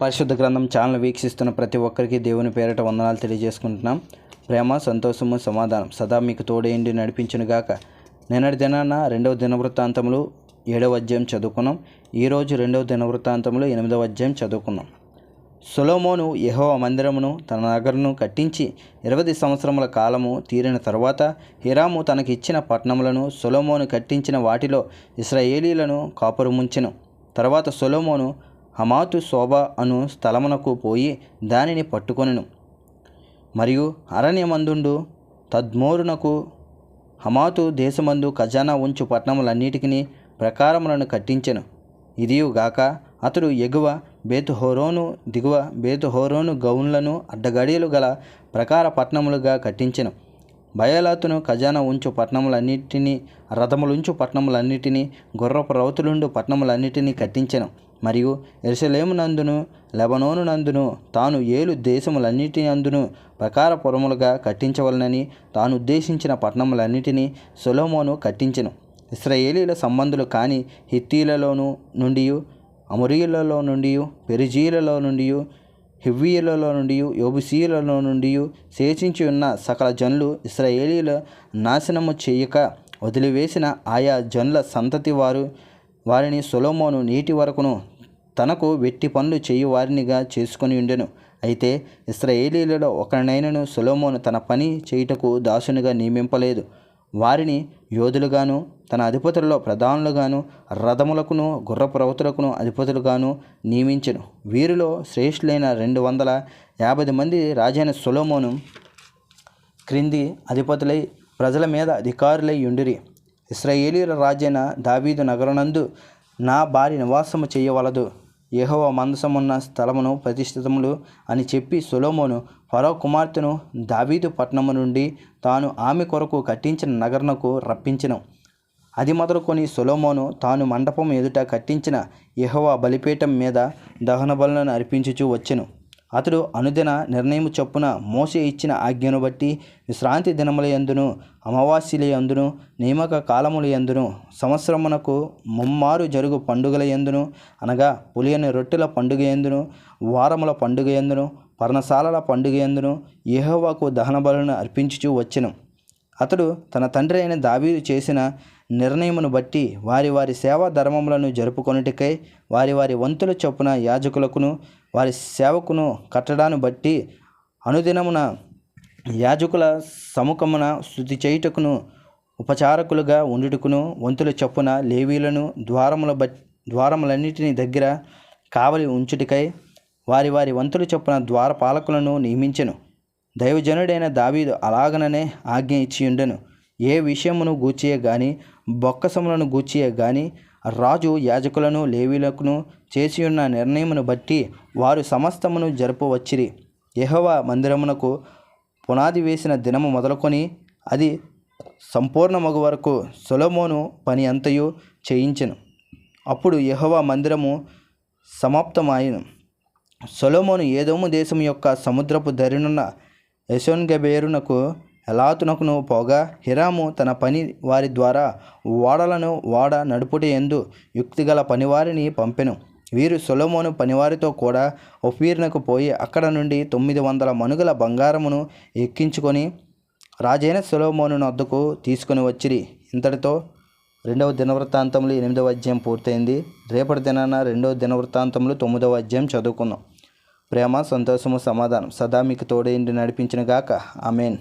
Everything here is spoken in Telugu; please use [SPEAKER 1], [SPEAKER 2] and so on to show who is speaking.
[SPEAKER 1] పరిశుద్ధ గ్రంథం ఛానల్ వీక్షిస్తున్న ప్రతి ఒక్కరికి దేవుని పేరిట వందనాలు తెలియజేసుకుంటున్నాం. ప్రేమ సంతోషము సమాధానం సదా మీకు తోడేండి నడిపించునుగాక. నిన్నటి దినాన రెండవ దినవృత్తాంతములు ఏడవ అధ్యాయం చదువుకున్నాం. ఈరోజు రెండవ దినవృత్తాంతములు ఎనిమిదవ అధ్యాయం చదువుకున్నాం. సొలోమోను యహో మందిరమును తన నగరును కట్టించి ఇరవై సంవత్సరముల కాలము తీరిన తరువాత హిరాము తనకిచ్చిన పట్టణములను సొలోమోను కట్టించిన వాటిలో ఇస్రాయేలీలను కాపురముంచెను. తర్వాత సొలోమోను హమాతు శోభ అను స్థలమునకు పోయి దానిని పట్టుకొనెను. మరియు అరణ్యమందుండు తద్మోరునకు హమాతు దేశమందు ఖజానా ఉంచు పట్టణములన్నిటికీ ప్రకారములను కట్టించెను. ఇదియుగాక అతడు ఎగువ బేతుహోరోను దిగువ బేతుహోరోను గౌన్లను అడ్డగడియలు గల ప్రకార పట్టణములుగా కట్టించెను. బయలాతును ఖజానా ఉంచు పట్టణములన్నిటినీ రథములుంచు పట్టణములన్నిటినీ గుర్రపు రౌతులుండు పట్టణములన్నిటినీ కట్టించెను. మరియు ఎరుసలేమునందును లెబనోను నందును తాను ఏలు దేశములన్నిటి అందును ప్రకారపురములుగా కట్టించవలనని తాను ఉద్దేశించిన పట్టణములన్నిటినీ సొలోమోను కట్టించెను. ఇస్రాయేలీల సంబంధులు కాని హిత్తీలలోను నుండి అమరీయులలో నుండి పెరిజీలలో నుండి హివ్వీయులలో నుండి యోబుసీయులలో నుండి శేషించి ఉన్న సకల జనులు ఇస్రాయేలీల నాశనము చేయక వదిలివేసిన ఆయా జనుల సంతతి వారు వారిని సొలోమోను నీటి వరకును తనకు వెట్టి పనులు చేయు వారినిగా చేసుకొని ఉండెను. అయితే ఇస్రాయేలీలలో ఒకరినైనను సొలోమోను తన పని చేయుటకు దాసునిగా నియమింపలేదు. వారిని యోధులుగాను తన అధిపతులలో ప్రధానులుగాను రథములకును గుర్రపురవతులకును అధిపతులుగాను నియమించెను. వీరిలో శ్రేష్ఠులైన రెండు వందల యాభై మంది రాజైన సొలోమోను క్రింది అధిపతులై ప్రజల మీద అధికారులై ఉండిరి. ఇస్రాయేలీల రాజైన దావీదు నగరనందు నా భార్య నివాసము చేయవలదు. యహోవ మందసమున్న స్థలమును ప్రతిష్ఠితములు అని చెప్పి సొలోమోను ఫరో కుమార్తెను దావీదు పట్టణము నుండి తాను ఆమె కొరకు కట్టించిన నగరనకు రప్పించను. అది మొదలుకొని సొలోమోను తాను మండపం ఎదుట కట్టించిన యహోవ బలిపీఠం మీద దహన బలులను అర్పించుచూ వచ్చెను. అతడు అనుదిన నిర్ణయం చొప్పున మోసే ఇచ్చిన ఆజ్ఞను బట్టి విశ్రాంతి దినముల యందును అమావాస్యల యందును నియమక కాలముల యందును సంవత్సరమునకు ముమ్మారు జరుగు పండుగల యందును అనగా పులియని రొట్టెల పండుగ యందును వారముల పండుగ యందును పర్ణశాలల పండుగ యందును ఏహోవాకు దహన బలులను అర్పించుచూ వచ్చెను. అతడు తన తండ్రి అయిన దావీదు చేసిన నిర్ణయమును బట్టి వారి వారి సేవా ధర్మములను జరుపుకొనుటకై వారి వారి వంతుల చొప్పున యాజకులకును వారి సేవకును కట్టడాన్ని బట్టి అనుదినమున యాజకుల సముఖమున శుద్ధి చేయుటకును ఉపచారకులుగా ఉండుటకును వంతుల చొప్పున లేవీలను ద్వారముల బట్ ద్వారములన్నిటిని దగ్గర కావలి ఉంచుటికై వారి వారి వంతుల చొప్పున ద్వారపాలకులను నియమించెను. దైవజనుడైన దావీదు అలాగననే ఆజ్ఞ ఇచ్చి ఉండెను ఏ విషయమును గూర్చియే గాని బొక్కసములను గూర్చియే గాని రాజు యాజకులను లేవీలకును చేసి ఉన్న నిర్ణయమును బట్టి వారు సమస్తమును జరపవచ్చిరి. యెహోవా మందిరమునకు పునాది వేసిన దినము మొదలుకొని అది సంపూర్ణమగు వరకు సొలమోను పని అంతయు చేయించెను. అప్పుడు యెహోవా మందిరము సమాప్తమాయను. సొలమోను ఏదోము దేశం యొక్క సముద్రపు దరినున్న యశోన్గబేరునకు ఎలాతునకును పోగా హిరాము తన పని వారి ద్వారా ఓడలను ఓడ నడుపుట ఎందు యుక్తిగల పనివారిని పంపెను. వీరు సొలమోను పనివారితో కూడా ఒఫీర్నకు పోయి అక్కడ నుండి తొమ్మిది వందల మనుగుల బంగారమును ఎక్కించుకొని రాజైన సొలొమోను వద్దకు తీసుకొని వచ్చిరి. ఇంతటితో రెండవ దినవృత్తాంతంలో ఎనిమిదవ అధ్యాయం పూర్తయింది. రేపటి దినాన రెండవ దినవృత్తాంతంలో తొమ్మిదవ అధ్యాయం చదువుకుందాం. ప్రేమ సంతోషము సమాధానం సదా మీకు తోడేండి నడిపించిన గాక ఆమెన్.